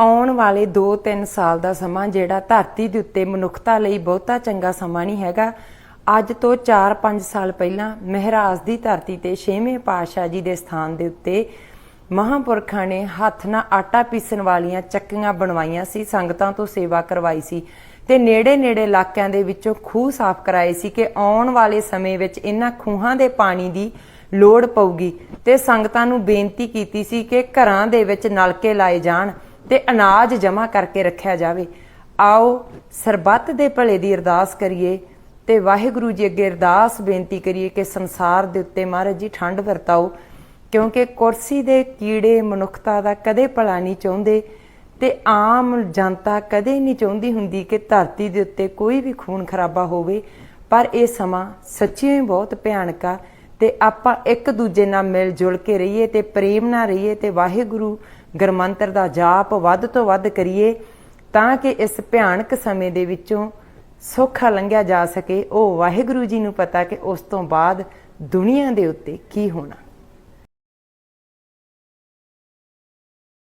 ਆਉਣ ਵਾਲੇ 2-3 ਸਾਲ ਦਾ ਸਮਾਂ ਜਿਹੜਾ ਧਰਤੀ ਦੇ ਉੱਤੇ ਮਨੁੱਖਤਾ ਲਈ ਬਹੁਤਾ ਚੰਗਾ ਸਮਾਂ ਨਹੀਂ ਹੈਗਾ। ਅੱਜ ਤੋਂ 4-5 ਸਾਲ ਪਹਿਲਾਂ ਮਹਿਰਾਜ ਦੀ ਧਰਤੀ ਤੇ ਛੇਵੇਂ ਪਾਤਸ਼ਾਹ ਜੀ ਦੇ ਸਥਾਨ ਦੇ ਉੱਤੇ ਮਹਾਂਪੁਰਖਾਂ ਨੇ ਹੱਥ ਨਾਲ ਆਟਾ ਪੀਸਣ ਵਾਲੀਆਂ ਚੱਕੀਆਂ ਬਣਵਾਈਆਂ ਸੀ, ਸੰਗਤਾਂ ਤੋਂ ਸੇਵਾ ਕਰਵਾਈ ਸੀ ਤੇ ਨੇੜੇ-ਨੇੜੇ ਇਲਾਕਿਆਂ ਦੇ ਵਿੱਚੋਂ ਖੂਹ ਸਾਫ਼ ਕਰਾਏ ਸੀ ਕਿ ਆਉਣ ਵਾਲੇ ਸਮੇਂ ਵਿੱਚ ਇਹਨਾਂ ਖੂਹਾਂ ਦੇ ਪਾਣੀ ਦੀ ਲੋੜ ਪਊਗੀ ਤੇ ਸੰਗਤਾਂ ਨੂੰ ਬੇਨਤੀ ਕੀਤੀ ਸੀ ਕਿ ਘਰਾਂ ਦੇ ਵਿੱਚ ਨਲਕੇ ਲਾਏ ਜਾਣ। ਤੇ ਅਨਾਜ ਜਮ੍ਹਾਂ ਕਰਕੇ ਰੱਖਿਆ ਜਾਵੇ। ਆਓ ਸਰਬੱਤ ਦੇ ਭਲੇ ਦੀ ਅਰਦਾਸ ਕਰੀਏ ਤੇ ਵਾਹਿਗੁਰੂ ਜੀ ਅੱਗੇ ਅਰਦਾਸ ਬੇਨਤੀ ਕਰੀਏ ਕਿ ਸੰਸਾਰ ਦੇ ਉੱਤੇ ਮਹਾਰਾਜ ਜੀ ਠੰਡ ਵਰਤਾਓ, ਕਿਉਂਕਿ ਕੁਰਸੀ ਦੇ ਕੀੜੇ ਮਨੁੱਖਤਾ ਦਾ ਕਦੇ ਭਲਾ ਨਹੀਂ ਚਾਹੁੰਦੇ ਤੇ ਆਮ ਜਨਤਾ ਕਦੇ ਨਹੀਂ ਚਾਹੁੰਦੀ ਹੁੰਦੀ ਕਿ ਧਰਤੀ ਦੇ ਉੱਤੇ ਕੋਈ ਵੀ ਖੂਨ ਖਰਾਬਾ ਹੋਵੇ, ਪਰ ਇਹ ਸਮਾਂ ਸੱਚੀ ਹੀ ਬਹੁਤ ਭਿਆਨਕ ਆ ਤੇ ਆਪਾਂ ਇੱਕ ਦੂਜੇ ਨਾਲ ਮਿਲ ਜੁਲ ਕੇ ਰਹੀਏ ਤੇ ਪ੍ਰੇਮ ਨਾਲ ਰਹੀਏ ਤੇ ਵਾਹਿਗੁਰੂ ਗੁਰਮੰਤਰ ਦਾ ਜਾਪ ਵੱਧ ਤੋਂ ਵੱਧ ਕਰੀਏ ਤਾਂ ਕਿ ਇਸ ਭਿਆਨਕ ਸਮੇਂ ਦੇ ਵਿੱਚੋਂ ਸੌਖਾ ਲੰਘਿਆ ਜਾ ਸਕੇ। ਉਹ ਵਾਹਿਗੁਰੂ ਜੀ ਨੂੰ ਪਤਾ ਕਿ ਉਸ ਤੋਂ ਬਾਅਦ ਦੁਨੀਆ ਦੇ ਉੱਤੇ ਕੀ ਹੋਣਾ।